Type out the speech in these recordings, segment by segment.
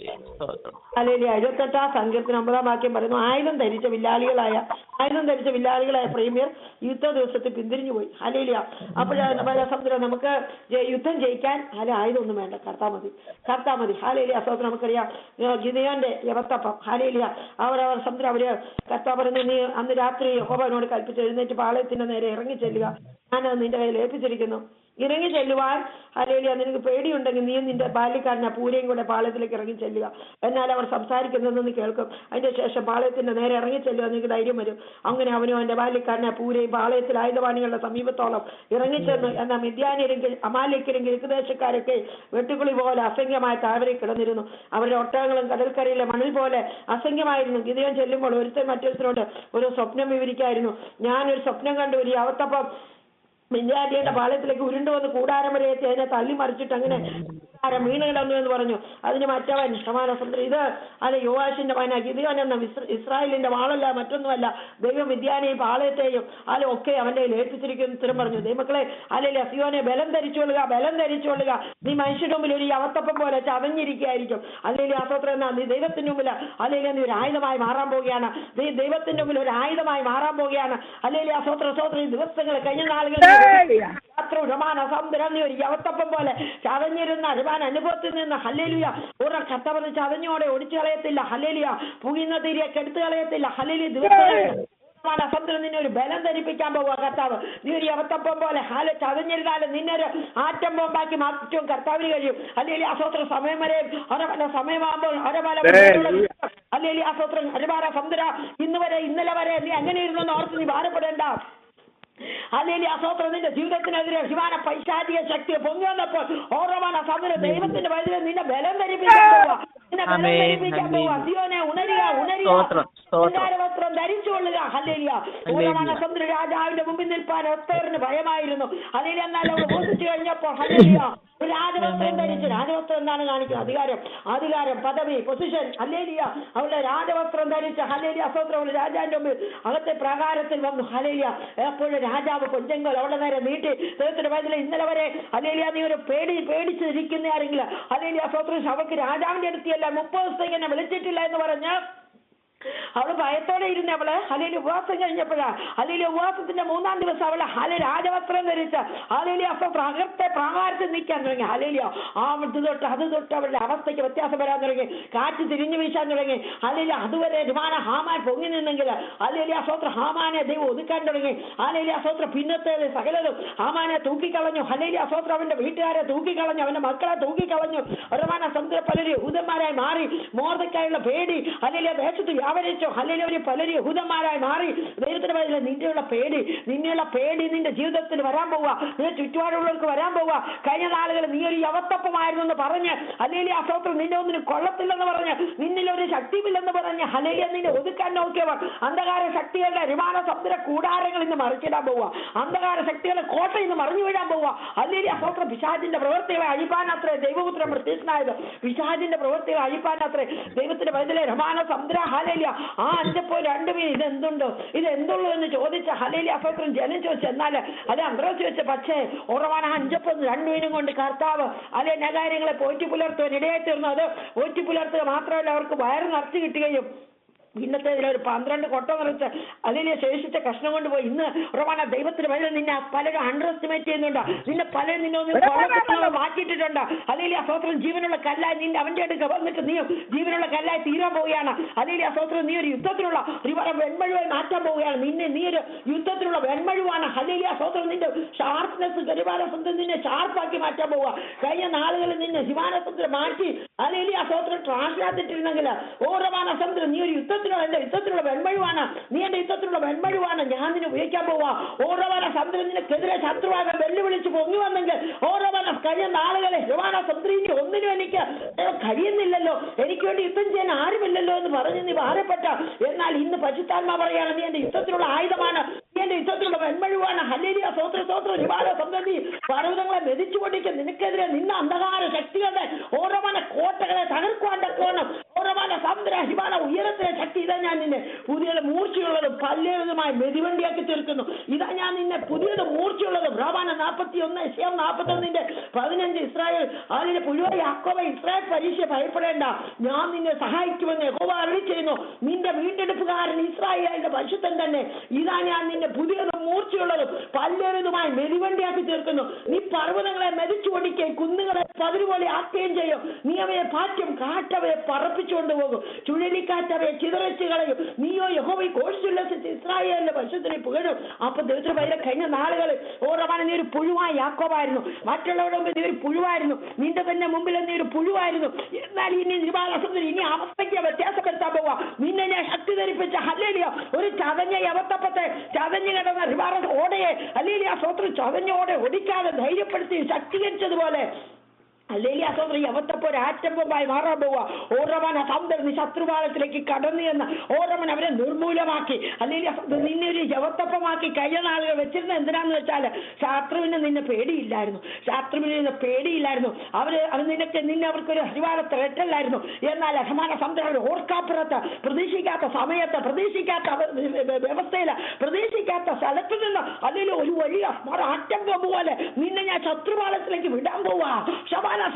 സ്തോത്രം എഴുപത്തെട്ടാം സങ്കീർത്തിന് ഒമ്പതാം വാക്യം പറയുന്നു ആയിരം ധരിച്ച വില്ലാളികളായ ആയിരം ധരിച്ച വില്ലാളികളായ പ്രീമിയർ യുദ്ധ ദിവസത്തിൽ പിന്തിരിഞ്ഞു പോയി. അലേലിയ അപ്പോഴാണ് നമുക്ക് യുദ്ധം ജയിക്കാൻ അല്ല ആയുധമൊന്നും വേണ്ട കർത്താ മതി കർത്താ മതി. ഹാലേലിയ സഹോദരൻ നമുക്കറിയാം ഏഹ് ഗിദയോന്റെ യവത്തപ്പം ഹാലേലിയ അവർ സമുദ്രം അവർ കർത്താ പറഞ്ഞു നീ അന്ന് രാത്രി ഹോബനോട് കൽപ്പിച്ച് എഴുന്നേറ്റ് പാളയത്തിന്റെ നേരെ ഇറങ്ങി ചെല്ലുക ഞാനത് നിന്റെ കയ്യിൽ ഏൽപ്പിച്ചിരിക്കുന്നു. ഇറങ്ങി ചെല്ലുവാൻ അല്ലെങ്കിൽ നിനക്ക് പേടിയുണ്ടെങ്കിൽ നീ നിന്റെ ബാല്യക്കാരനെ പൂരയും കൂടെ പാളയത്തിലേക്ക് ഇറങ്ങി ചെല്ലുക. എന്നാൽ അവർ സംസാരിക്കുന്നതെന്ന് കേൾക്കും. അതിന്റെ ശേഷം പാളയത്തിന്റെ നേരെ ഇറങ്ങി ചെല്ലുക. നിനക്ക് ധൈര്യം വരും. അങ്ങനെ അവനും അവന്റെ ബാല്യക്കാരനെ പൂരയും പാളയത്തിൽ ആയുധവാണികളുടെ സമീപത്തോളം ഇറങ്ങി ഇറങ്ങിച്ചെന്ന് എന്നാൽ മിഥ്യാനിയെങ്കിൽ അമാലിക്കരും കിഴക്കുദേശക്കാരൊക്കെ വെട്ടുകുളി പോലെ അസംഖ്യമായ താവരെ കിടന്നിരുന്നു. അവരുടെ ഒട്ടകങ്ങളും കടൽക്കരയിലെ മണൽ പോലെ അസംഖ്യമായിരുന്നു. ഗിതയം ചെല്ലുമ്പോൾ ഒരുത്തൻ മറ്റൊരുത്തരോട് ഒരു സ്വപ്നം വിവരിക്കായിരുന്നു. ഞാനൊരു സ്വപ്നം കണ്ടു. ഒരു അവത്തപ്പം മിഞ്ഞാറ്റിയുടെ പാളയത്തിലേക്ക് ഉരുണ്ടു വന്ന് കൂടാരം വരെ എത്തി. അതിനെ തള്ളി മറിച്ചിട്ട് അങ്ങനെ കൂടാരം വീണ് കിടന്നു എന്ന് പറഞ്ഞു. അതിന് മറ്റവൻ സമാനസുന്ദരി ഇത് അല്ല യുവാഷിന്റെ മകന ഗിദിയോൻ എന്ന ഇസ്രായേലിന്റെ വാളല്ല മറ്റൊന്നുമല്ല ദൈവം വിദ്യാനെയും പാളയത്തെയും അല്ല ഒക്കെ അവന്റെ ഏൽപ്പിച്ചിരിക്കുന്നു ഉത്തരം പറഞ്ഞു. ദൈവമക്കളെ അല്ലെങ്കിൽ അസിയോനെ ബലം ധരിച്ചുകൊള്ളുക ബലം ധരിച്ചുകൊള്ളുക നീ മനുഷ്യന്റെ മുമ്പിൽ ഒരു അവത്തപ്പം പോലെ ചതഞ്ഞിരിക്കുകയായിരിക്കും. അല്ലെങ്കിൽ അസ്വത്രം എന്നാ നീ ദൈവത്തിന്റെ മുമ്പിൽ അല്ലെങ്കിൽ നീ ഒരു ആയുധമായി മാറാൻ പോവുകയാണ്. നീ ദൈവത്തിന്റെ മുമ്പിൽ ഒരു ആയുധമായി മാറാൻ പോവുകയാണ്. അല്ലെങ്കിൽ അസ്വത്ര സ്വത്ര ദിവസങ്ങൾ കഴിഞ്ഞ നാളുകളിൽ ഉടമാന സമുദ്രം ഒരു യവത്തപ്പം പോലെ ചതഞ്ഞിരുന്ന അരുമാൻ അനുഭവത്തിൽ നിന്ന് ഹല്ലേലിയ! ഉറ കത്തവന്ന് ചതഞ്ഞോടെ ഒടിച്ചു കളയത്തില്ല ഹല്ലേലിയ! പുകയുന്ന തീരെ കെടുത്തു കളയത്തില്ല ഹല്ലേലു ദിവസം സമുദ്രം നിന്നെ ഒരു ബലം ധരിപ്പിക്കാൻ പോവുക കർത്താവ്. നീ ഒരു യവത്തപ്പം പോലെ ഹാല ചതഞ്ഞിരുന്നാലും നിന്നെ ആറ്റം ബോംബാക്കി മാറ്റും കർത്താവിന് കഴിയും. അല്ലെങ്കിൽ ആസൂത്രം സമയം വരെയും ഒരപല സമയമാകുമ്പോൾ ഒരപല അല്ലെങ്കിൽ അസോത്രം ഒരുപാട് സമുദ്ര ഇന്ന് വരെ ഇന്നലെ വരെ നീ അങ്ങനെ ഇരുന്നെന്ന് ഓർത്ത് നീ ഭാരപ്പെടേണ്ട. അല്ലെങ്കിൽ അസോത്രം നിന്റെ ജീവിതത്തിനെതിരെ ശിവാന പൈശാചിക ശക്തി പൊങ്ങി വന്നപ്പോൾ ഓർമ്മ സമുദ്ര ദൈവത്തിന്റെ വഴിയിൽ നിന്നെ ബലം ധരിപ്പിക്കാൻ പോവാ. നിന്നെ ബലം ധരിപ്പിക്കാൻ ആമേൻ. പോവാ. സിയോനെ ഉണരുക ഉണരുക. വസ്ത്രം ധരിച്ചുകൊള്ളുക. ഹലേലിയ ഓരോ സമുദ്ര രാജാവിന്റെ മുമ്പിൽ നിൽപ്പാൻ ഒത്തേറിന് ഭയമായിരുന്നു. ഹലേലിയ എന്നാൽ അവർ ബോധിച്ചു കഴിഞ്ഞപ്പോൾ ഹലേലിയ രാജവസ്ത്രം ധരിച്ചു. രാജവസ്ത്രം എന്താണ് കാണിക്കുന്നത്? അധികാരം. അധികാരം പദവി പൊസിഷൻ ഹലേലിയ അവളുടെ രാജവസ്ത്രം ധരിച്ച ഹലേലിയ അസ്വത്രം അവൾ രാജാവിന്റെ മുമ്പിൽ അകത്തെ പ്രകാരത്തിൽ വന്നു. ഹലേലിയ എപ്പോഴും രാജാവ് കൊഞ്ചെങ്കൽ അവളുടെ നേരെ നീട്ടി ദൈവത്തിന്റെ വയസ്സിൽ ഇന്നലെ വരെ ഹലേലിയ നീ ഒരു പേടി പേടിച്ചിരിക്കുന്ന ആരെങ്കിലും ഹലേലിയ അസ്വത്രം അവൾക്ക് രാജാവിന്റെ അടുത്തിയല്ല മുപ്പത് ദിവസത്തേക്ക് എന്നെ വിളിച്ചിട്ടില്ല എന്ന് പറഞ്ഞ് അവൾ ഭയത്തോടെ ഇരുന്ന് അവൾ. അലയിൽ ഉപവാസം കഴിഞ്ഞപ്പോഴാ. അലയിൽ ഉപവാസത്തിന്റെ മൂന്നാം ദിവസം അവൾ ഹല രാജവസ്ത്രം ധരിച്ച് അലയിലെ അപ്പൊ പ്രകൃത്തെ പ്രാകാരത്തിൽ നിൽക്കാൻ തുടങ്ങി. അലയിലോ ആ ഇത് തൊട്ട് അത് തൊട്ട് അവളുടെ അവസ്ഥയ്ക്ക് വ്യത്യാസം വരാൻ തുടങ്ങി. കാറ്റ് തിരിഞ്ഞു വീശാൻ തുടങ്ങി. അലയിൽ അതുവരെ രുമാന ഹാമാൻ പൊങ്ങി നിന്നെങ്കിൽ അലയിലെ അസോത്ര ഹാമാനെ ദൈവം ഒതുക്കാൻ തുടങ്ങി. അലയിലെ അസോത്ര പിന്നത്തെ സകലതും ഹാമാനെ തൂക്കിക്കളഞ്ഞു. അലയിലെ അസോത്ര അവന്റെ വീട്ടുകാരെ തൂക്കിക്കളഞ്ഞു. അവന്റെ മക്കളെ തൂക്കിക്കളഞ്ഞു. ഒരുമാന സമുദ്ര പലരും യഹൂദന്മാരായി മാറി. മോർദക്കായുള്ള പേടി അല്ലെങ്കിൽ ദേശത്ത് വ്യാപരിച്ചു അല്ലെങ്കിൽ ഒരു പലരും യഹൂദന്മാരായി മാറി. ദൈവത്തിന് പറയുന്നത് നിന്റെയുള്ള പേടി നിന്നെയുള്ള പേടി നിന്റെ ജീവിതത്തിൽ വരാൻ പോവുക. നിന്റെ ചുറ്റുപാടുള്ളവർക്ക് വരാൻ പോവുക. കഴിഞ്ഞ നാളുകൾ നീ ഒരു യവത്തപ്പമായിരുന്നു എന്ന് പറഞ്ഞ് അല്ലെങ്കിൽ അസോത്രം നിന്റെ ഒന്നിനും കൊള്ളത്തില്ലെന്ന് പറഞ്ഞ് നിന്നിൽ ഒരു ശക്തിയില്ലെന്ന് പറഞ്ഞ് ഹലേലിയ നിന്നെ ഒതുക്കാൻ നോക്കിയവർ അന്ധകാര ശക്തികളുടെ വിമാന സമുദ്ര കൂടാരങ്ങൾ ഇന്ന് മറിച്ചിടാൻ പോവുക. അന്ധകാര ശക്തികളെ കോട്ട ഇന്ന് മറിഞ്ഞു വീഴാൻ പോവുക. അല്ലെങ്കിൽ അസോത്രം പിശാചിന്റെ പ്രവൃത്തികളെ അത്ര ദൈവപുത്രം പ്രത്യക്ഷനായത്. പിശാചിന്റെ പ്രവൃത്തികളെ അത്ര ദൈവത്തിന്റെ വയതിലെ രമാന സമുദ്ര ഹലേലിയ ആ അഞ്ചപ്പോ രണ്ടു മീൻ ഇത് ഇതെന്തുള്ളൂ എന്ന് ചോദിച്ച ഹലേലിയ അസോത്രം ജനം ചോദിച്ചു എന്നാൽ അത് അന്ത്രോസ് ചോദിച്ച പക്ഷേ ഉറവാന അഞ്ചപ്പോ രണ്ടു മീനും കൊണ്ട് കർത്താവ് അല്ലെ നഗാര്യങ്ങളെ പോറ്റി പുലർത്തുവാൻ ഇടയായി തീർന്നു. അത് പോറ്റി പുലർത്തുക മാത്രമല്ല അവർക്ക് വയറ് നിറച്ചു കിട്ടുകയും ഇന്നത്തെ ഒരു പന്ത്രണ്ട് കൊട്ട നിറച്ച് അതിനെ ശേഷിച്ച കഷ്ണം കൊണ്ട് പോയി. ഇന്ന് ഉറവാന ദൈവത്തിന് പകരം നിന്നെ പലരും അണ്ടർ എസ്റ്റിമേറ്റ് ചെയ്യുന്നുണ്ട്. നിന്നെ പലരും നിന്നെ ഒന്ന് മാറ്റിയിട്ടിട്ടുണ്ട്. മാറ്റിയിട്ടുണ്ട് ആ അസോത്രം ജീവനുള്ള കല്ലായി നിന്റെ അവന്റെ അടുക്ക വന്നിട്ട് നീ ജീവനുള്ള കല്ലായി തീരാൻ പോവുകയാണ്. അല്ലെങ്കിൽ അസോത്രം നീ ഒരു യുദ്ധത്തിനുള്ള ഒരു വരം വെൺമഴുവായി മാറ്റാൻ പോവുകയാണ്. നിന്നെ നീ ഒരു യുദ്ധത്തിനുള്ള വെൺമഴുവാണ്. അല്ലെങ്കിൽ അസോത്രം നിന്റെ ഷാർപ്നെസ് ഗരിവാരസത്തിൽ നിന്നെ ഷാർപ്പാക്കി മാറ്റാൻ പോവുക. കഴിഞ്ഞ നാളുകളിൽ നിന്നെ ഹിമാനസത്തിൽ മാറ്റി അല്ലെങ്കിൽ അസോത്രം ട്രാൻസ്ലാത്തിട്ടിരുന്നെങ്കിൽ ഓരോ സമുദ്രം നീ ഒരു യുദ്ധത്തിനുള്ള എന്റെ യുദ്ധത്തിനുള്ള വെൺമഴുവാണ് നീ എന്റെ യുദ്ധത്തിനുള്ള വെൺമഴുവാണ് ഞാൻ നിന്നെ ഉപയോഗിക്കാൻ പോവാ. ഓരോ സമുദ്രത്തിനെതിരെ ശത്രുവാകെ വെല്ലുവിളിച്ച് പൊങ്ങി വന്നെങ്കിൽ ഓരോ കഴിയുന്ന ആളുകളെ യുവാന സമുദ്രീന്റെ ഒന്നിനും എനിക്ക് കഴിയുന്നില്ലല്ലോ. എനിക്ക് വേണ്ടി യുദ്ധം ചെയ്യാൻ ആരുമില്ലല്ലോ എന്ന് പറഞ്ഞ് നീ ഭാരപ്പെട്ട. എന്നാൽ ഇന്ന് പശുത്താത്മാ പറയാണ് നീ എന്റെ യുദ്ധത്തിലുള്ള ആയുധമാണ്. നീ എന്റെ യുദ്ധത്തിലുള്ള വെൺമഴുവാണ് ഹലേരിയ സ്വോത്ര സ്വോത്ര യുവാന സന്തതി പർവതങ്ങളെ മെതിച്ചുകൊണ്ടിരിക്കും നിനക്കെതിരെ നിന്ന അന്ധകാര ശക്തികളുടെ ഓരോമന ഉയരത്തിലെ ശക്തി ഇതാ ഞാൻ നിന്നെ പുതിയ മൂർച്ചയുള്ളതും പല്ലേതുമായ മെതിവണ്ടിയാക്കി തീർക്കുന്നു. ഇതാ ഞാൻ നിന്നെ പുതിയത് മൂർച്ചയുള്ളതും റോമാന നാൽപ്പത്തി ഒന്ന് എസ്യാം നാൽപ്പത്തി ഒന്നിന്റെ പതിനഞ്ച് ഇസ്രായേൽ അതിന്റെ പുഴുവായി യാക്കോബ ഇസ്രായേൽ പരീക്ഷ ഭയപ്പെടേണ്ട. ഞാൻ നിന്നെ സഹായിക്കുമെന്ന് യഹോവ അറിയി ചെയ്യുന്നു. നിന്റെ വീണ്ടെടുപ്പുകാരൻ ഇസ്രായേലിന്റെ പരിശുദ്ധൻ തന്നെ. ഇതാ ഞാൻ നിന്നെ പുതിയതും മൂർച്ചയുള്ളതും പല്ലേറിയതുമായി മെതിവണ്ടിയാക്കി തീർക്കുന്നു. നീ പർവതങ്ങളെ മെതിച്ചു ഓടിക്കുകയും കുന്നുകളെ പതിരുപോലെ ആക്കുകയും ചെയ്യും. നീ അവയെ പാറ്റും കാറ്റവയെ പറപ്പിച്ചുകൊണ്ട് പോകും. ചുഴലിക്കാറ്റവയെ ചിതറച്ച് കളയും. നീയോ യഹോവ ഘോഷിച്ചുല്ലസിച്ച് ഇസ്രായേലിന്റെ പശുത്തിനെ പുകഴും. അപ്പൊ ദൈവത്തിന് പൈല കഴിഞ്ഞ നാളുകളിൽ ഓരമാണ് നീ ഒരു പുഴുവായി ആക്കോവായിരുന്നു മറ്റുള്ളവരുടെ മുമ്പിൽ നീ ഒരു പുഴുവായിരുന്നു. നിന്റെ തന്നെ മുമ്പിൽ നീ ഒരു പുഴുവായിരുന്നു. എന്നാൽ ഇനി നിവാസത്തിൽ ഇനി അവസ്ഥയ്ക്ക് വ്യത്യാസപ്പെടുത്താൻ പോവാ. നിന്നെ ഞാൻ ശക്തി ധരിപ്പിച്ച ഹല്ലേലിയ ഒരു ചതഞ്ഞ യവത്തപ്പത്തെ ചതഞ്ഞു കിടന്ന റിവാറ ഓടയെ ആ സ്വത്രം ചതഞ്ഞ ഓടെ ഒടിക്കാതെ ധൈര്യപ്പെടുത്തി ശക്തീകരിച്ചതുപോലെ അല്ലെങ്കിൽ ആ സ്വന്തം യവത്തപ്പോ ഒരു ആറ്റമ്പമായി മാറാൻ പോവുക. ഓരവൻ സൗന്ദര്യ നീ ശത്രുപാലത്തിലേക്ക് കടന്നു എന്ന് ഓരവൻ അവരെ നിർമൂലമാക്കി. അല്ലെങ്കിൽ നിന്നെ ഒരു യവത്തപ്പമാക്കി കഴിഞ്ഞ നാളുകൾ വെച്ചിരുന്ന എന്തിനാന്ന് വെച്ചാൽ ശത്രുവിന് നിന്നെ പേടിയില്ലായിരുന്നു. ശത്രുവിന് നിന്നെ പേടിയില്ലായിരുന്നു. അവർ അവർ നിനക്ക് നിന്നെ അവർക്കൊരു അരിവാള ത്രട്ടല്ലായിരുന്നു എന്നാൽ അഹമാന സമുദ്രം അവർ ഓർക്കാപ്പുറത്ത് പ്രതീക്ഷിക്കാത്ത സമയത്ത് പ്രതീക്ഷിക്കാത്ത വ്യവസ്ഥയിൽ പ്രതീക്ഷിക്കാത്ത സ്ഥലത്ത് നിന്ന് അല്ലെങ്കിൽ ഒരു വലിയ ആറ്റം പോലെ നിന്നെ ഞാൻ ശത്രുപാലത്തിലേക്ക് വിടാൻ പോവാ.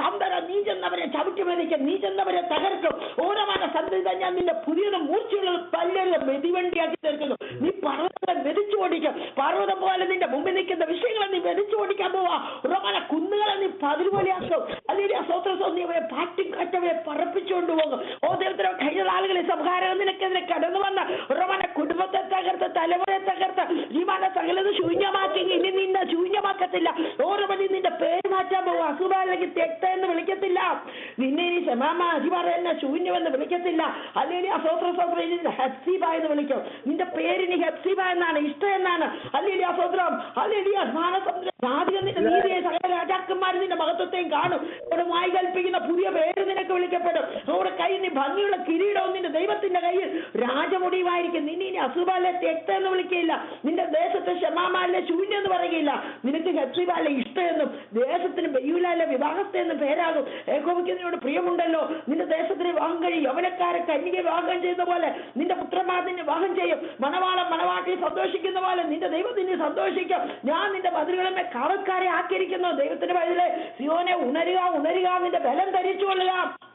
സന്തര നീ ചെന്നവരെ ചവിട്ടി നീ ചെന്നവരെ തകർക്കും. ഓരമാന സന്ധിത ഞാൻ നിന്റെ പുതിയത് മൂർച്ചയുള്ള പല്ലരുത് മെതിവണ്ടിയാക്കി തീർക്കുന്നു. നീ പർവതം മെതിച്ചു ഓടിക്കും. പർവതം പോലെ നിന്റെ മുമ്പിൽ നിൽക്കുന്ന വിഷയങ്ങളെ നീ മെതിച്ചു ഓടിക്കാൻ പോവാ. ഉറമാന കുന്നുകളെ നീ പതിരുപോലെയാക്കും. അല്ലെങ്കിൽ ആ സ്വത്ര നീ അവരെ പാട്ടി കാറ്റവയെ പറപ്പിച്ചുകൊണ്ട് പോകും ഓ ദൈവത്തിനോ കഴിഞ്ഞ ആളുകളെ സംഹാരം നിനക്കെതിരെ കടന്നു വന്ന ഉറമാന കുടുംബത്തെ തകർത്ത് തലമുറയെ തകർത്ത് ജീവന സകലത് ശൂന്യമാക്കി ഇനി നിന്നെ ശൂന്യമാക്കത്തില്ല ഓരോ നിന്റെ മാറ്റാൻ പോകും അസുഖ അല്ലെങ്കിൽ തെക്ത എന്ന് വിളിക്കത്തില്ല. നിന്നെ ഇനി ശമാമ അജിമാറ എന്നെ ശൂന്യമെന്ന് വിളിക്കത്തില്ല. അല്ലെങ്കിൽ അസോത്ര സോത്ര ഇനി ഹെപ്സീബ എന്ന് വിളിക്കും. നിന്റെ പേരിനി ഹെപ്സീബ എന്നാണ് ഇഷ്ട എന്നാണ്. അല്ലെങ്കിൽ അസോത്രം അല്ലെങ്കിൽ മാനസമുദ്രം ആദ്യം നിന്റെ സകല രാജാക്കന്മാർ നിന്റെ മഹത്വത്തെയും കാണും. ഇവിടെ മായി കൽപ്പിക്കുന്ന പുതിയ പേര് നിനക്ക് വിളിക്കപ്പെടും. അവിടെ കൈ നീ ഭംഗിയുള്ള കിരീടവും നിന്റെ ദൈവത്തിന്റെ കയ്യിൽ രാജമുടിയുമായിരിക്കും. നിന്നെ ഇനി അസുബാലെ തെക്ത എന്ന് വിളിക്കുകയില്ല നിന്റെ ദേശത്തെ ഷമാമാലെ ശൂന്യം എന്ന് പറയുകയില്ല. നിനക്ക് ഹെപ്സിബാലെ ഇഷ്ടമെന്നും ദേശത്തിന് ബെയ്യൂലാലെ വിവാഹത്തെ എന്ന് പേരാകും. ഏകോപിക്ക് നിന്നോട് പ്രിയമുണ്ടല്ലോ. നിന്റെ ദേശത്തിന് വിവാഹം കഴിയും. യവനക്കാരെ കന്യക വിവാഹം ചെയ്യുന്ന പോലെ നിന്റെ പുത്രന്മാർ നിന്നെ വിവാഹം ചെയ്യും. മണവാളം മണവാട്ടി സന്തോഷിക്കുന്ന പോലെ നിന്റെ ദൈവത്തിന് സന്തോഷിക്കും. ഞാൻ നിന്റെ മതിലുകളെ കാവൽക്കാരെ ആക്കിയിരിക്കുന്നു. ദൈവത്തിന്റെ വഴിയിലെ സിയോനെ ഉണരുക ഉണരുക നിന്റെ ബലം ധരിച്ചുകൊള്ളുക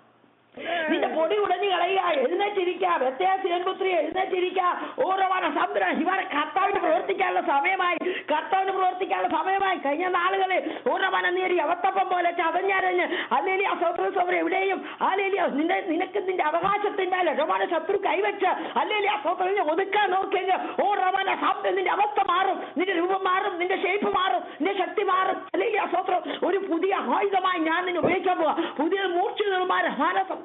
നിന്റെ പൊടി ഉടഞ്ഞു കളയുക എഴുന്നേറ്റിരിക്കുക വ്യത്യാസപുത്രി എഴുന്നേറ്റിരിക്കുക. ഓരോവാണ് സമുദ്രം ഇവരെ കർത്താവിന് പ്രവർത്തിക്കാനുള്ള സമയമായി കർത്താവിന് പ്രവർത്തിക്കാനുള്ള സമയമായി. കഴിഞ്ഞ നാളുകളിൽ ഓരോവാന നീ ഒരു യവത്തപ്പം പോലെ ചതഞ്ഞരഞ്ഞ് അല്ലെങ്കിൽ ആ സൗത്ര സൗരം എവിടെയും അല്ലെങ്കിൽ നിന്റെ നിനക്ക് നിന്റെ അവകാശത്തിന്റെ രമാന ശത്രു കൈവച്ച് അല്ലെങ്കിൽ ആ സൗത്രനെ ഒതുക്കാൻ നോക്കിയെങ്കിൽ ഓ റമാന സമുദ്രം നിന്റെ അവസ്ഥ മാറും നിന്റെ രൂപം മാറും നിന്റെ ഷേപ്പ് മാറും നിന്റെ ശക്തി മാറും. അല്ലെങ്കിൽ ആ സൗത്രം ഒരു പുതിയ ആയുധമായി ഞാൻ നിന്നെ ഉപയോഗിക്കാൻ പോവാ. പുതിയ മൂർച്ചമാര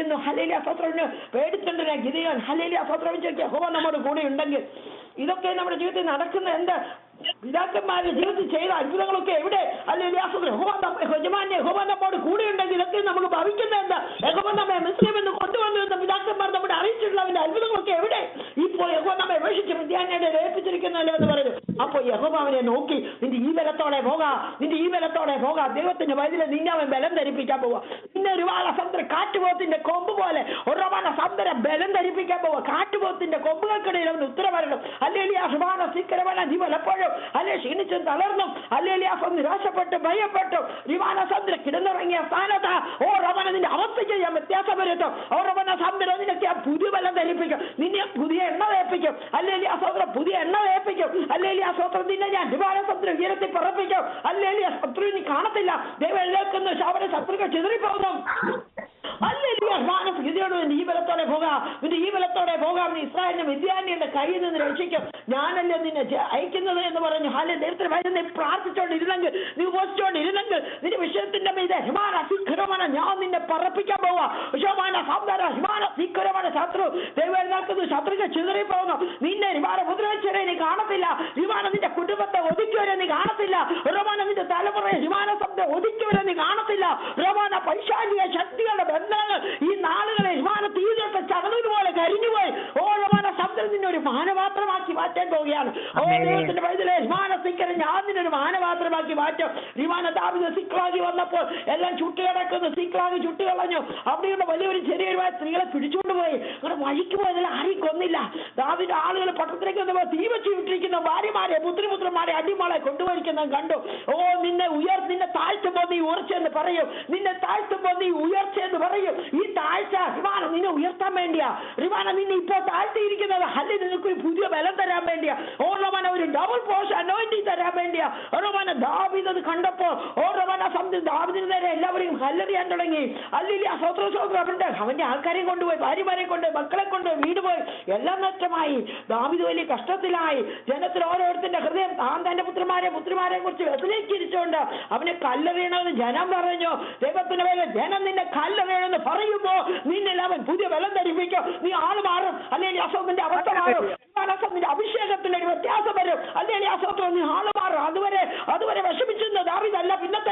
ചവഞ്ഞതിരുന്നിരുന്നു ഹലേലിയ സ്വത്രവിന് പേടിച്ചണ്ടിരുന്ന ഗിതയോൻ ഹലേലിയ സ്വത്രവിൻ ചോദിക്കുക ഹോ നമ്മുടെ കൂടെ ഉണ്ടെങ്കിൽ ഇതൊക്കെ നമ്മുടെ ജീവിതത്തിൽ നടക്കുന്ന എന്ത് പിതാക്കന്മാരുടെ ജീവിതത്തിൽ ചെയ്ത അത്ഭുതങ്ങളൊക്കെ എവിടെ? അല്ലെങ്കിൽ യജമാനെ യഹോവ നമ്മോട് കൂടെ ഉണ്ടെങ്കിൽ ഇതൊക്കെ നമുക്ക് ഭവിക്കുന്ന എന്താ? യഹോവ നമ്മെ മിസ്ലിം എന്ന് കൊണ്ടുവന്നിരുന്ന പിതാക്കന്മാർ നമ്മുടെ അറിയിച്ചിട്ടുള്ള അത്ഭുതങ്ങളൊക്കെ എവിടെ? ഇപ്പോൾ നമ്മെ അപേക്ഷിച്ച് വിദ്യാന്യയുടെ ഏൽപ്പിച്ചിരിക്കുന്നല്ലോ എന്ന് പറയുന്നു. അപ്പൊ യഹോവ അവനെ നോക്കി നിന്റെ ഈ ബലത്തോടെ പോകാ നിന്റെ ഈ ബലത്തോടെ പോകാ ദൈവത്തിന്റെ വയലിൽ നിന്നെ അവൻ ബലം ധരിപ്പിക്കാൻ പോവാ. പിന്നെ ഒരു വാള സമുദ്ര കാറ്റുപോത്തിന്റെ കൊമ്പ് പോലെ ഒരുപാട് സമുദ്ര ബലം ധരിപ്പിക്കാൻ പോവാ. കാറ്റുപോത്തിന്റെ കൊമ്പുകൾക്കിടയിൽ അവൻ ഉത്തരവരണം അല്ലെങ്കിൽ ആ സുബാന സ്വീകരമല്ല നീ പലപ്പോഴും അല്ലെ ക്ഷീണിച്ചും തളർന്നും ആ നിരാശപ്പെട്ടു ഭയപ്പെട്ടു വിമാനസന്ദ്ര കിടന്നിറങ്ങിയ സ്ഥാനത്ത് ഓ റമന നിന്റെ അവസ്ഥയ്ക്ക് ഞാൻ വ്യത്യാസം വരുത്തും. ഓ റമന സന്ദ്ര നിനക്ക് ഞാൻ ബലം ധരിപ്പിക്കും. നിന്നെ പുതിയ എണ്ണ വേപ്പിക്കും. അല്ലെങ്കിൽ ആ സ്വത്രം പുതിയ എണ്ണ വേപ്പിക്കും. അല്ലെങ്കിൽ ആ സ്വത്രം നിന്നെ ഞാൻ വിമാന ഉയരത്തിൽ ഉയരത്തി പറപ്പിക്കും. അല്ലെങ്കിൽ ആ ശത്രു നീ കാണത്തില്ല. ദൈവം എല്ലാവർക്കും ശവന ശത്രുക്കൾ ചിതറിപ്പോകുന്നു അല്ലെങ്കിൽ മാനസികതയോട് നിന്റെ ഈ ബലത്തോടെ പോകാം നിന്റെ ഈ ബലത്തോടെ ഇസ്രായേലിന്റെ വിദ്യാന്യന്റെ കയ്യിൽ നിന്ന് രക്ഷിക്കും. ഞാനല്ലേ നിന്നെ അയക്കുന്നത് എന്ന് പറഞ്ഞു. ഹാലെ ദൈവത്തിന് ഭയം നീ പ്രാർത്ഥിച്ചോണ്ടിരുന്നെങ്കിൽ നീ ഉപസിച്ചോണ്ടിരുന്നെങ്കിൽ നിന്റെ വിഷയത്തിന്റെ മീതെ ഹിമാന സീഖരമാണ് ഞാൻ നിന്നെ പറപ്പിക്കാൻ പോവാ ഹിമാന സീഖരമാണ് ശത്രു. ദൈവം ശത്രുക്ക് ചിതറി പോകുന്നു നിന്നെ ഹിമാന മുദ്രവെച്ചവരെ നീ കാണത്തില്ല. ഹിമാന നിന്റെ കുടുംബത്തെ ഒതുക്കിയവരെ നീ കാണത്തില്ല. റോമാന നിന്റെ തലമുറയെ ഹിമാന ശബ്ദം ഒതുക്കിയവരെ നീ കാണത്തില്ല. റോമാന പൈശാചിക മാനപാത്രമാക്കി മാറ്റാൻ പോവുകയാണ്. ഓ. ദൈവത്തിന്റെ വൈദ്യുതി ഒരു മാനപാത്രമാക്കി മാറ്റം. വിമാന ദാവിദ സിക്ലാഗി വന്നപ്പോൾ എല്ലാം ചുട്ടുകിടക്കുന്ന സിക്ലാഗി ചുട്ടുകളഞ്ഞു അവിടെയുള്ള വലിയൊരു ചെറിയൊരു സ്ത്രീകളെ പിടിച്ചുകൊണ്ട് പോയി. അങ്ങനെ വഴിക്ക് പോയതിൽ ആരെയും കൊന്നില്ല. ദാവിന്റെ ആളുകൾ പട്ടണത്തിലേക്ക് വന്നപ്പോൾ തീ വെച്ച് വിട്ടിരിക്കുന്ന ഭാര്യമാരെ പുത്രിപുത്രന്മാരെ അടിമകളെ കൊണ്ടുപോയിരിക്കുന്നത് കണ്ടു. ഓ നീ താഴ്ത്തുമ്പോൾ ഉറച്ച ഉയർച്ചയെന്ന് പറയും. നിന്നെ താഴ്ത്തുമ്പോൾ നീ ഉയർച്ച എന്ന് പറയും. ഈ താഴ്ച റിവാന നിന്നെ ഉയർത്താൻ വേണ്ടിയാ. റിവാന നിന്നെ ഇപ്പൊ താഴ്ത്തിയിരിക്കുന്നത് അല്ലെ? നിനക്ക് ഒരു പുതിയ ബലം തരാൻ വേണ്ടിയാ. ഓർമ്മന ഒരു ഡബിൾ പോഷൻ അനോയിന്റി തരാൻ വേണ്ടിയാ. ഓർമ്മന ദാവിദ് കണ്ടപ്പോൾ കണ്ടപ്പോ ഓർമ്മന സംബന്ധിച്ച് ദാവിദിന് നേരെ എല്ലാവരെയും കല്ലെറിയാൻ തുടങ്ങി. അല്ലില്ല സ്വത്ര സ്വത്ര അവന്റെ അവന്റെ ആൾക്കാരെയും കൊണ്ടുപോയി ഭാര്യമാരെ കൊണ്ട് മക്കളെ കൊണ്ട് വീട് പോയി. എല്ലാം നഷ്ടമായി. ദാവിദ് വലിയ കഷ്ടത്തിലായി. ജനത്തിൽ ഓരോരുത്തരുടെ ഹൃദയം താൻ തന്റെ പുത്രന്മാരെ പുത്രിമാരെ കുറിച്ച് വ്യതിലേക്കിരിച്ചുകൊണ്ട് അവനെ കല്ലെറിയണമെന്ന് ജനം പറഞ്ഞു ദൈവത്തിന്റെ മേലെ ജനം നിന്നെ വേണമെന്ന് പറയുമ്പോ നിന്നെ പുതിയ വെള്ളം ധരിപ്പിക്കും. നീ ആൾ മാറും. അല്ലെങ്കിൽ അശോകന്റെ അവസ്ഥ മാറും. അസോത്തിന്റെ അഭിഷേകത്തിന് ഒരു വ്യത്യാസം വരും. അല്ലെങ്കിൽ അസോത്ത് നീ ആൾ മാറും. അതുവരെ അതുവരെ വിഷമിച്ചിരുന്ന ദാവിതല്ല പിന്നത്തെ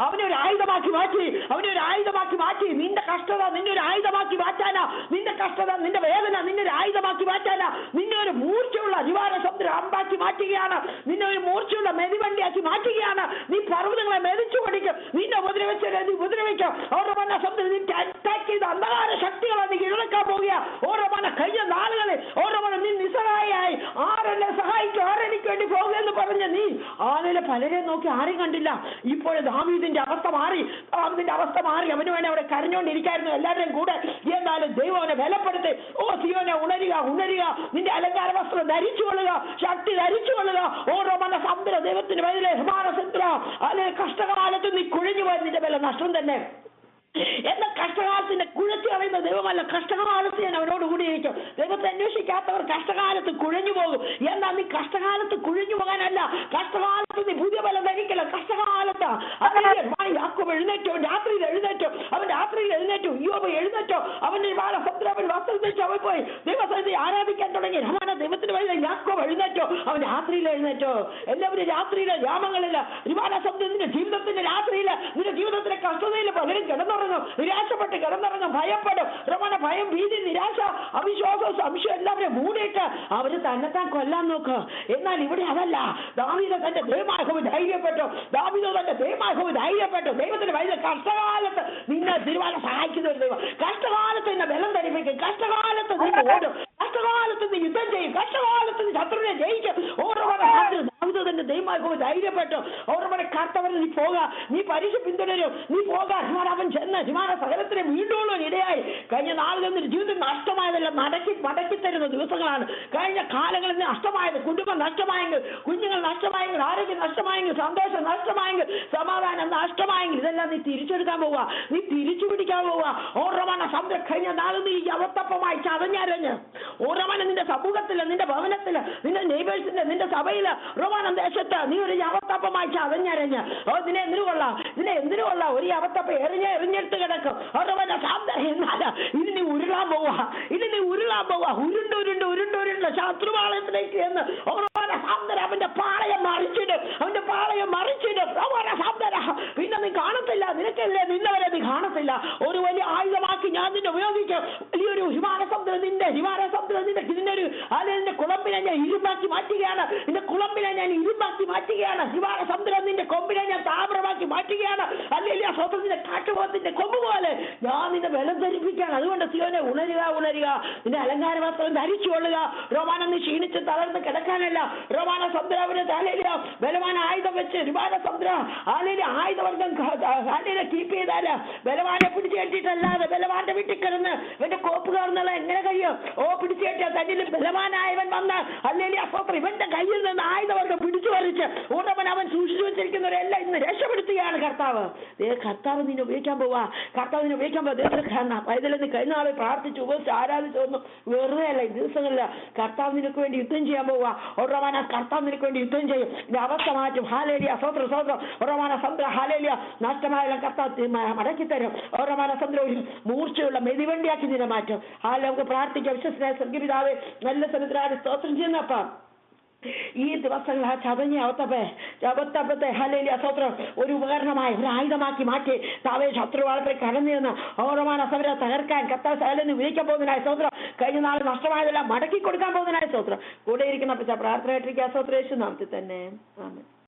അവനെ ഒരു ആയുധമാക്കി മാറ്റി. അവനെ ഒരു ആയുധമാക്കി മാറ്റി. നിന്റെ കഷ്ടത നിന്നെ ഒരു ആയുധമാക്കി മാറ്റാനാ. നിന്റെ കഷ്ടത നിന്റെ വേദന നിന്നെ ഒരു ആയുധമാക്കി മാറ്റാനാ. നിന്നെ ഒരു മൂർച്ചയുള്ള നിവാരണ സമുദ്രം അമ്പാക്കി മാറ്റുകയാണ്. നിന്നെ ഒരു മൂർച്ചയുള്ള മെതിവണ്ടിയാക്കി മാറ്റുകയാണ്. നീ പർവതങ്ങളെ മെതിച്ചു കൊടുക്കും. നിന്നെ ഉപദ്രവിച്ചവരെ നീ ഉപദ്രവിക്കും. അവരുടെ മന സമുദ്രം നിന്റെ അറ്റാക്ക് ചെയ്ത അന്ധകാര ശക്തികളെ നീ ഇഴക്കാൻ പോവുക ഓരോ മന കഴിഞ്ഞ നാളുകളിൽ ഓരോ മന നീ നിസ്സഹായായി ആരെന്നെ സഹായിക്കും ആരെനിക്ക് വേണ്ടി പോകുക എന്ന് പറഞ്ഞ നീ ആളിലെ പലരെ നോക്കി ആരെയും കണ്ടില്ല. ഇപ്പോൾ ദാവീദിന്റെ അവസ്ഥ മാറി. ദാവീദിന്റെ അവസ്ഥ മാറി. അവന് വേണ്ടി അവിടെ കരഞ്ഞുകൊണ്ടിരിക്കായിരുന്നു. എല്ലാവരുടെയും കൂടെ എന്നാലും ദൈവം അവനെ ബലപ്പെടുത്തി. ഓ സിയോനെ ഉണരുക ഉണരുക. നിന്റെ അലങ്കാര വസ്ത്രം ധരിച്ചു കൊള്ളുക ശക്തി ധരിച്ചു കൊള്ളുക. ഓരോ മന സമുദ്ര ദൈവത്തിന് വയലിലെ ഹിമാനസമുദ്ര അല്ലെ കഷ്ടകാലത്ത് നീ കുഴിഞ്ഞു പോയി നിന്റെ നഷ്ടം തന്നെ. എന്ന കഷ്ടകാലത്തിന്റെ കുഴച്ചു കളയുന്ന ദൈവമല്ല കഷ്ടകാലത്ത് ഞാൻ അവനോട് കൂടിയിരിക്കും ദൈവത്തെ അന്വേഷിക്കാത്തവർ കഷ്ടകാലത്ത് കുഴഞ്ഞു പോകും. എന്നാ നീ കഷ്ടകാലത്ത് കുഴഞ്ഞു പോകാനല്ല കഷ്ടകാലത്ത് നീ പുതിയ ബലം ധരിക്കല കഷ്ടകാലത്ത് യാക്കോബ് എഴുന്നേറ്റോ രാത്രിയിൽ എഴുന്നേറ്റോ അവൻ രാത്രിയിൽ എഴുന്നേറ്റോ യോബ് എഴുന്നേറ്റോ അവന്റെ ബാലസമുദ്രം അവൻ വസ്ത്രം ധരിച്ചു അവൻ പോയി ദൈവസന്നിധി ആരാധിക്കാൻ തുടങ്ങി രമാന ദൈവത്തിന് വഴി യാക്കോ എഴുന്നേറ്റോ? അവൻ രാത്രിയിൽ എഴുന്നേറ്റോ? എല്ലാവരും രാത്രിയിലെ യാമങ്ങളില്ല വിമാനശബ്ദം നിന്റെ ജീവിതത്തിന്റെ രാത്രിയിൽ നിന്റെ ജീവിതത്തിലെ കഷ്ടതയിൽ പലരും കിടന്നുറങ്ങും. നിരാശപ്പെട്ട് കിടന്നുറങ്ങും. ഭയപ്പെടും. രമണ ഭയം ഭീതി നിരാശ അവിശ്വാസം സംശയം എല്ലാവരെയും മൂടിയിട്ട് അവർ തന്നെത്താൻ കൊല്ലാൻ നോക്കുക എന്നാൽ ഇവിടെ അതല്ല. ദാവിത തന്റെ ദൈവമാഹവ് ധൈര്യപ്പെട്ടു. ദാവിത തന്റെ ദൈവമാഹവ് ധൈര്യപ്പെട്ടു. ദൈവത്തിന്റെ വഴി കഷ്ടകാലത്ത് നിന്നെ തിരുവാനം സഹായിക്കുന്ന ഒരു ദൈവം. കഷ്ടകാലത്ത് നിന്നെ ബലം ധരിപ്പിക്കും. കഷ്ടകാലത്ത് നിന്നെ ഓടും. നീ യുദ്ധം ചെയ്യും കഷ്ടകാലത്ത് ശത്രുവിനെ ജയിക്കും ഓരോ ദാവീദ് തന്റെ ദൈവമാഹവും ധൈര്യപ്പെട്ടു. ഓരോ കർത്തവന് നീ പോക. നീ പരീക്ഷ പിന്തുടരും. നീ പോക. അവൻ ചെന്ന് ഹിമാന സകലത്തിനെ വീണ്ടുകൊള്ളുവാൻ ഇടയായി. കഴിഞ്ഞ നാളുകൾ നിന്റെ ജീവിതം നഷ്ടമായതല്ല മടക്കി മടക്കി തരുന്ന ദിവസങ്ങളാണ്. കഴിഞ്ഞ കാലങ്ങളിൽ നഷ്ടമായത് കുടുംബം നഷ്ടമായെങ്കിൽ കുഞ്ഞുങ്ങൾ നഷ്ടമായെങ്കിൽ ആരോഗ്യം നഷ്ടമായെങ്കിൽ സന്തോഷം നഷ്ടമായെങ്കിൽ സമാധാനം നഷ്ടമായെങ്കിൽ ഇതെല്ലാം നീ തിരിച്ചെടുക്കാൻ പോവുക. നീ തിരിച്ചു പിടിക്കാൻ പോവുക ഓർമ്മന സമുദ്രം കഴിഞ്ഞ നാളും ഈ അവത്തപ്പമായി ചതഞ്ഞരഞ്ഞ് ഓർമ്മന നിന്റെ സമൂഹത്തിൽ നിന്റെ ഭവനത്തിൽ നിന്റെ നെയ്ബേഴ്സിന്റെ നിന്റെ സഭയിൽ റോമാനം ദേശത്ത് നീ ഒരു അവത്തപ്പമായി ചതഞ്ഞരഞ്ഞ്. ഓ നിന്നെ എന്തിനു കൊള്ളാം? ഇതിനെ എന്തിനു കൊള്ളാം? ഒരു അവത്തപ്പം എറിഞ്ഞ എറിഞ്ഞെടുത്ത് കിടക്കും. ഓരോമാന ശാന്ത എന്നാല ഇത് നീ ഉരുളാൻ പോവുക ഇത് നീ ഉരുളാൻ പോവുക ഉരുണ്ട് ഉരുണ്ട് ഉരുണ്ട് ഉരുണ്ട് ശത്രുപാളയത്തിലേക്ക് എന്ന് ഓർമ്മന ശാന്തര അവന്റെ പാളയം മറിച്ചിടും. അവന്റെ പാളയം മറിച്ചിടും. പിന്നെ നീ കാണത്തില്ല. നിനക്കല്ലേ നിന്നവരെ നീ കാണത്തില്ല. ഒരു വലിയ ആയുധമാക്കി ഞാൻ നിന്നെ ഉപയോഗിക്കാം. വലിയൊരു ഹിമാന സമുദ്രം നിന്റെ ഹിമാലയ നിന്റെ ഇതിന്റെ ഒരു അതിൽ നിന്റെ കുളമ്പിനെ ഞാൻ ഇരുമ്പാക്കി മാറ്റുകയാണ്. നിന്റെ കുളമ്പിനെ ഞാൻ ഇരുമ്പാക്കി മാറ്റുകയാണ്. ഹിമാലയ സമുദ്രം നിന്റെ കൊമ്പിനെ ഞാൻ താമ്രമാക്കി മാറ്റുകയാണ്. അല്ലെങ്കിൽ ആ സ്വന്തത്തിന്റെ കാട്ടുപോത്തിന്റെ കൊമ്പ് പോലെ ഞാൻ നിന്നെ വില ധരിപ്പിക്കുകയാണ്. അതുകൊണ്ട് സിയോനെ ഉണരുക ഉണരുക. നിന്റെ അലങ്കാര വസ്ത്രം ധരിച്ചു കൊള്ളുക. റോമാനം നീ ക്ഷീണിച്ച് തളർന്ന് കിടക്കാനല്ല. റോമാന സമുദ്രാവിനെ തലയില ബലവാന ആയുധം വെച്ച് ഹിമാല സമുദ്ര ആലയിലെ ആയുധവർഗം കീപ്പ് ചെയ്താലേ ബലവാനെ പിടിച്ചു കെട്ടിയിട്ടല്ലാതെ ബലവാന്റെ വീട്ടിൽ കിടന്ന് ഇവന്റെ കോപ്പ് കയറുന്നുള്ള എങ്ങനെ കഴിയും? ഓ പിടിച്ചു കെട്ടിയ തന്നിൽ ബലവാനായവൻ വന്ന് അല്ലെങ്കിൽ അസോത്ര ഇവന്റെ കയ്യിൽ നിന്ന് ആയുധവർഗം പിടിച്ചു പറിച്ച് അനുസരിച്ച് അവൻ സൂക്ഷിച്ചു വെച്ചിരിക്കുന്നവരെല്ലാം ഇന്ന് രക്ഷപ്പെടുത്തുകയാണ് കർത്താവ്. കർത്താവ് നിന്നെ ഉപയോഗിക്കാൻ പോവാ. കർത്താവ് നിന്നെ ഉപയോഗിക്കാൻ പോവാ. ദൈവത്തിന് കാരണം പൈതലെന്ന് കഴിഞ്ഞ നാളെ പ്രാർത്ഥിച്ചു ഉപയോഗിച്ച് ആരാധിച്ചു ഒന്നും വെറുതെ അല്ല ഈ ദിവസങ്ങളിൽ കർത്താവ് നിനക്ക് വേണ്ടി യുദ്ധം ചെയ്യാൻ പോവാ. ഓർമ്മന കർത്താവ് നിനക്ക് വേണ്ടി യുദ്ധം ചെയ്യും. നിന്റെ അവസ്ഥ മാറ്റും. ഹാലേലിയ സ്വത്ര സ്വത്രം ഓർമ്മന സന്ദ്ര ഹാലേലിയ നഷ്ടമായ കർത്താവ് മടക്കി തരും ഓരോ ഒരു മൂർച്ചയുള്ള മെതിവണ്ടിയാക്കി നിന്നെ മാറ്റും. ആ നമുക്ക് പ്രാർത്ഥിക്കാം. വിശ്വസനായ സ്വർഗപിതാവെ നല്ല സമുദ്രാട് സ്തോത്രം ചെയ്യുന്നപ്പം. ഈ ദിവസങ്ങൾ ആ ചതഞ്ഞ അവത്തപ്പേ അവത്തപ്പത്തെ ഹലേലി അസ്തോത്രം ഒരു ഉപകരണമായി ഒരു ആയുധമാക്കി മാറ്റി. താവേ ശത്രുവാളത്തിൽ കടന്നു നിന്ന് ഓരമാന സമരം തകർക്കാൻ കത്താ ശൈലെന്ന് വിളിക്കാൻ പോകുന്നതിനായ സ്തോത്രം. കഴിഞ്ഞ നാൾ നഷ്ടമായതെല്ലാം മടക്കി കൊടുക്കാൻ പോകുന്നതിനായ സ്തോത്രം. കൂടെ ഇരിക്കുന്ന പ്രാർത്ഥന പ്രാർത്ഥനയായിട്ടിരിക്കുക സ്തോത്രം. യേശു നാമത്തിൽ തന്നെ. ആമേൻ.